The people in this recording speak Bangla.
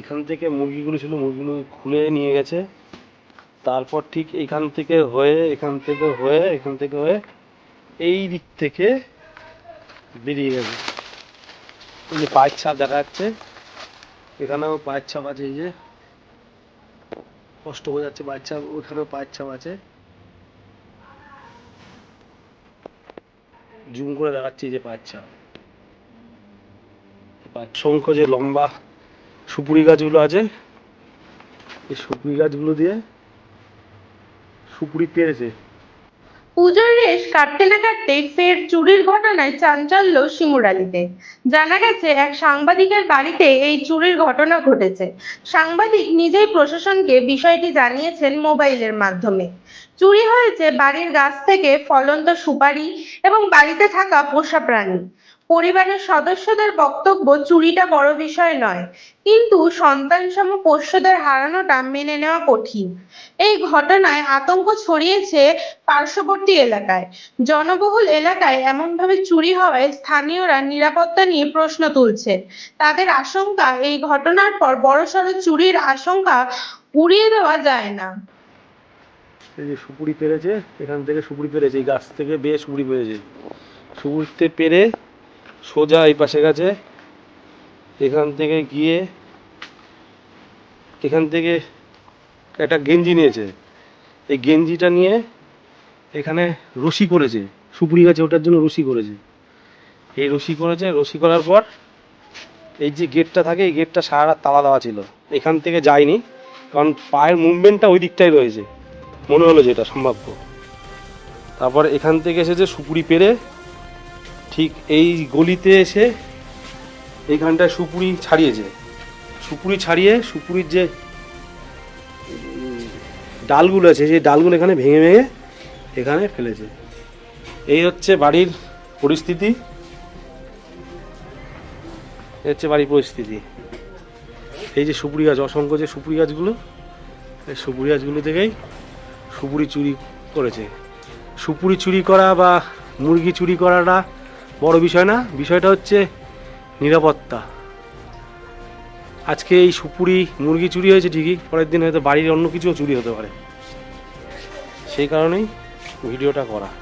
এখান থেকে মুরগিগুলো ছিল, মুরগিগুলো খুলে নিয়ে গেছে। তারপর ঠিক এখান থেকে হয়ে, এখান থেকে হয়ে, এখান থেকে হয়ে এই দিক থেকে বেরিয়ে গেছে। এই যে পায়ের ছাপ দেখা যাচ্ছে, এখানেও পায়ের ছাপ আছে, এই যে কষ্ট হয়ে যাচ্ছে পায়ের ছাপ, ওখানেও পায়ের ছাপ আছে। জুম করে দেখাচ্ছি যে পায়ের ছাপ। অসংখ্য যে লম্বা সুপুরি গাছগুলো আছে। এই সুপুরি গাছগুলো দিয়ে সুপুরি পেরেছে। পুজোর রেশ কাটতে না কাটতেই ফের চুরির ঘটনায় চাঞ্চল্য শিমুরালিতে জানা গেছে, এক সাংবাদিকের বাড়িতে এই চুরির ঘটনা ঘটেছে। সাংবাদিক নিজেই প্রশাসনকে বিষয়টি জানিয়েছেন মোবাইলের মাধ্যমে। চুরি হয়েছে বাড়ির গাছ থেকে ফলন্ত সুপারি এবং বাড়িতে থাকা পোষা প্রাণী। পরিবারের সদস্যদের বক্তব্য চুরিটা বড় বিষয় নয়, কিন্তু সন্তানসম পোষ্যদের হারানোটা মেনে নেওয়া কঠিন। এই ঘটনায় আতঙ্ক ছড়িয়েছে পার্শ্ববর্তী এলাকায়। জনবহুল এলাকায় এমনভাবে চুরি হওয়ায় স্থানীয়রা নিরাপত্তা নিয়ে প্রশ্ন তুলছে। তাদের আশঙ্কা, এই ঘটনার পর বড়সড় চুরির আশঙ্কা উড়িয়ে দেওয়া যায় না। এই যে সুপুরি পেরেছে, এখান থেকে সুপুরি পেরেছে, এই গাছ থেকে বেশ সুপুরি পেরেছে। সুপুরিতে পেরে সোজা এই পাশে গেছে। এখান থেকে গিয়ে, এখান থেকে একটা গেঞ্জি নিয়েছে। এই গেঞ্জিটা নিয়ে এখানে রশি করেছে। সুপুরি গাছে ওটার জন্য রশি করেছে। এই রশি করেছে, রশি করার পর এই যে গেটটা থাকে, এই গেটটা সারা তালা দেওয়া ছিল। এখান থেকে যায়নি, কারণ পায়ের মুভমেন্টটা ওই দিকটাই রয়েছে। মনে হলো যেটা সম্ভাব্য। তারপর এখান থেকে এসেছে সুপুরি পেরে ঠিক এই গলিতে এসে এইখানটায় সুপুরি ছাড়িয়েছে। সুপুরি ছাড়িয়ে সুপুরির যে ডালগুলো আছে, সেই ডালগুলো এখানে ভেঙে ভেঙে এখানে ফেলেছে। এই হচ্ছে বাড়ির পরিস্থিতি। হচ্ছে বাড়ির পরিস্থিতি। এই যে সুপুরি গাছ, অসংখ্য যে সুপুরি গাছগুলো, এই সুপুরি গাছগুলো থেকেই সুপুরি চুরি করেছে। সুপুরি চুরি করা বা মুরগি চুরি করাটা বড় বিষয় না, বিষয়টা হচ্ছে নিরাপত্তা। আজকে এই সুপুরি মুরগি চুরি হয়েছে ঠিকই, পরের দিন হয়তো বাড়ির অন্য কিছুও চুরি হতে পারে। সেই কারণেই ভিডিওটা করা।